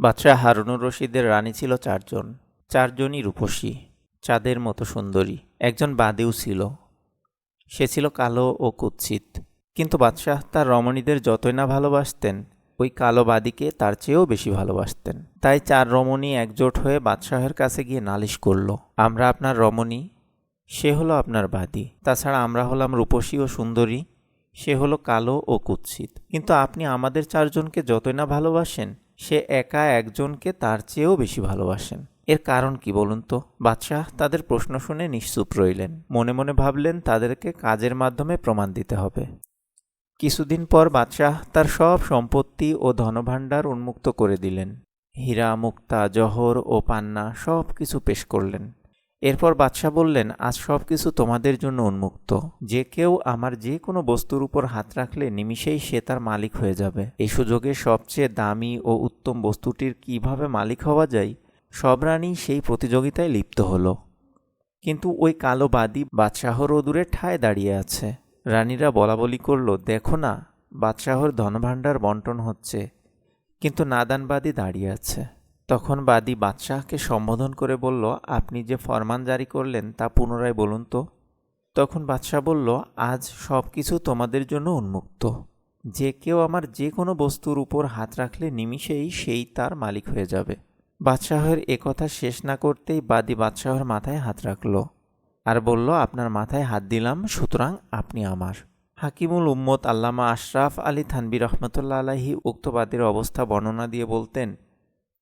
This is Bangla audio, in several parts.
বাদশাহ হারুনুর রশিদের রানী ছিল চারজন। চারজনই রূপসী, চাঁদের মতো সুন্দরী, একজন বাদেও ছিল। সে ছিল কালো ও কুৎসিত। কিন্তু বাদশাহ তার রমণীদের যতই না ভালোবাসতেন, ওই কালো বাদিকে তার চেয়েও বেশি ভালোবাসতেন। তাই চার রমণী একজোট হয়ে বাদশাহের কাছে গিয়ে নালিশ করল, আমরা আপনার রমণী, সে হলো আপনার বাদী। তাছাড়া আমরা হলাম রূপসী ও সুন্দরী, সে হলো কালো ও কুৎসিত। কিন্তু আপনি আমাদের চারজনকে যতই না ভালোবাসেন সে একা একজনকে তার চেয়েও বেশি ভালোবাসেন। এর কারণ কি বলুন তো? বাদশাহ তাদের প্রশ্ন শুনে নিশ্চুপ রইলেন। মনে মনে ভাবলেন তাদেরকে কাজের মাধ্যমে প্রমাণ দিতে হবে। কিছুদিন পর বাদশাহ তার সব সম্পত্তি ও ধনভাণ্ডার উন্মুক্ত করে দিলেন। হীরা, মুক্তা, জহর ও পান্না সব কিছু পেশ করলেন। এরপর বাদশাহ বললেন, আজ সব কিছু তোমাদের জন্য উন্মুক্ত। যে কেউ আমার যে কোনো বস্তুর উপর হাত রাখলে নিমিষেই সে তার মালিক হয়ে যাবে। এই সুযোগে সবচেয়ে দামি ও উত্তম বস্তুটির কীভাবে মালিক হওয়া যায়, সব রানী সেই প্রতিযোগিতায় লিপ্ত হলো। কিন্তু ওই কালো বাদী বাদশাহর দূরে ঠায় দাঁড়িয়ে আছে। রানীরা বলাবলি করল, দেখো না, বাদশাহর ধনভাণ্ডার বন্টন হচ্ছে, কিন্তু নাদানবাদী দাঁড়িয়ে আছে। তখন বাদী বাদশাহকে সম্বোধন করে বলল, আপনি যে ফরমান জারি করলেন তা পুনরায় বলুন তো। তখন বাদশাহ বলল, আজ সব কিছু তোমাদের জন্য উন্মুক্ত। যে কেউ আমার যে কোনো বস্তুর উপর হাত রাখলে নিমিষেই সেই তার মালিক হয়ে যাবে। বাদশাহের কথা শেষ না করতেই বাদী বাদশাহের মাথায় হাত রাখল আর বলল, আপনার মাথায় হাত দিলাম, সুতরাং আপনি আমার। হাকিমুল উম্মত আল্লামা আশরাফ আলী থানবি রহমতুল্লা আলাহি উক্তবাদীর অবস্থা বর্ণনা দিয়ে বলতেন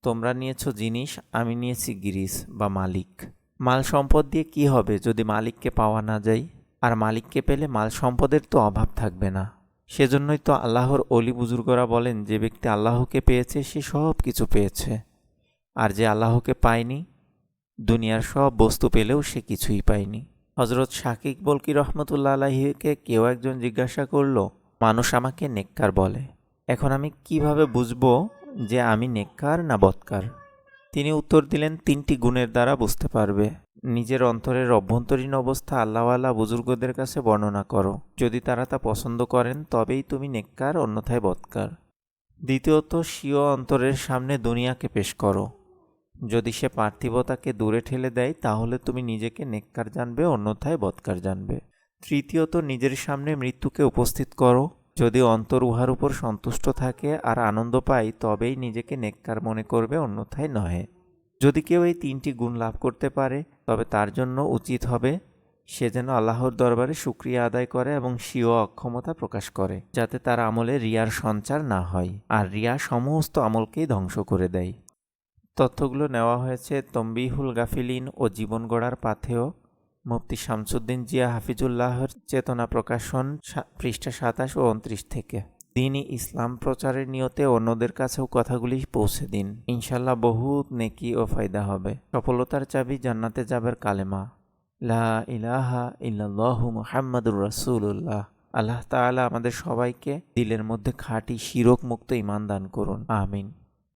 তোমরা নিয়েছ জিনিস, আমি নিয়েছি গিরিস বা মালিক। মাল সম্পদ দিয়ে কি হবে যদি মালিককে পাওয়া না যায়? আর মালিককে পেলে মাল সম্পদের তো অভাব থাকবে না। সেজন্যই তো আল্লাহর অলি বুজুর্গরা বলেন, যে ব্যক্তি আল্লাহকে পেয়েছে, সে সব কিছু পেয়েছে। আর যে আল্লাহকে পায়নি, দুনিয়ার সব বস্তু পেলেও সে কিছুই পায়নি। হজরত শাকিক বলকি রহমতুল্লা আলাহিকে কেউ একজন জিজ্ঞাসা করল, মানুষ আমাকে নেককার বলে। এখন আমি কীভাবে বুঝব যে আমি নেককার না বৎকার? তিনি উত্তর দিলেন, তিনটি গুণের দ্বারা বুঝতে পারবে। নিজের অন্তরের অভ্যন্তরীণ অবস্থা আল্লাহওয়ালা বুজুর্গদের কাছে বর্ণনা করো। যদি তারা তা পছন্দ করেন, তবেই তুমি নেককার, অন্যথায় বৎকার। দ্বিতীয়ত, স্বীয় অন্তরের সামনে দুনিয়াকে পেশ করো। যদি সে পার্থিবতাকে দূরে ঠেলে দেয়, তাহলে তুমি নিজেকে নেককার জানবে, অন্যথায় বৎকার জানবে। তৃতীয়ত, নিজের সামনে মৃত্যুকে উপস্থিত করো। যদি অন্তর উহার উপর সন্তুষ্ট থাকে আর আনন্দ পায়, তবেই নিজেকে নেককার মনে করবে, অন্যথায় নহে। যদি কেউ এই তিনটি গুণ লাভ করতে পারে, তবে তার জন্য উচিত হবে সে যেন আল্লাহর দরবারে সুক্রিয়া আদায় করে এবং স্বীয় অক্ষমতা প্রকাশ করে, যাতে তার আমলে রিয়ার সঞ্চার না হয়, আর রিয়া সমস্ত আমলকেই ধ্বংস করে দেয়। তথ্যগুলো নেওয়া হয়েছে, তম্বিহুল গাফিলিন ও জীবন গড়ার পাথেয়। মুফতি শামসুদ্দিন জিয়া হাফিজুল্লাহর চেতনা প্রকাশন পৃষ্ঠা সাতাশ ও উনত্রিশ থেকে। দিনই ইসলাম প্রচারের নিয়তে অন্যদের কাছেও কথাগুলি পৌঁছে দিন। ইনশাল্লাহ বহুত নেকি ও ফায়দা হবে। সফলতার চাবি জান্নাতে যাবার কালেমা। লা ইলাহা ইল্লাল্লাহু মুহাম্মাদুর রাসূলুল্লাহ। আল্লাহ তাআলা আমাদের সবাইকে দিলের মধ্যে খাঁটি শিরক মুক্ত ইমান দান করুন। আমিন।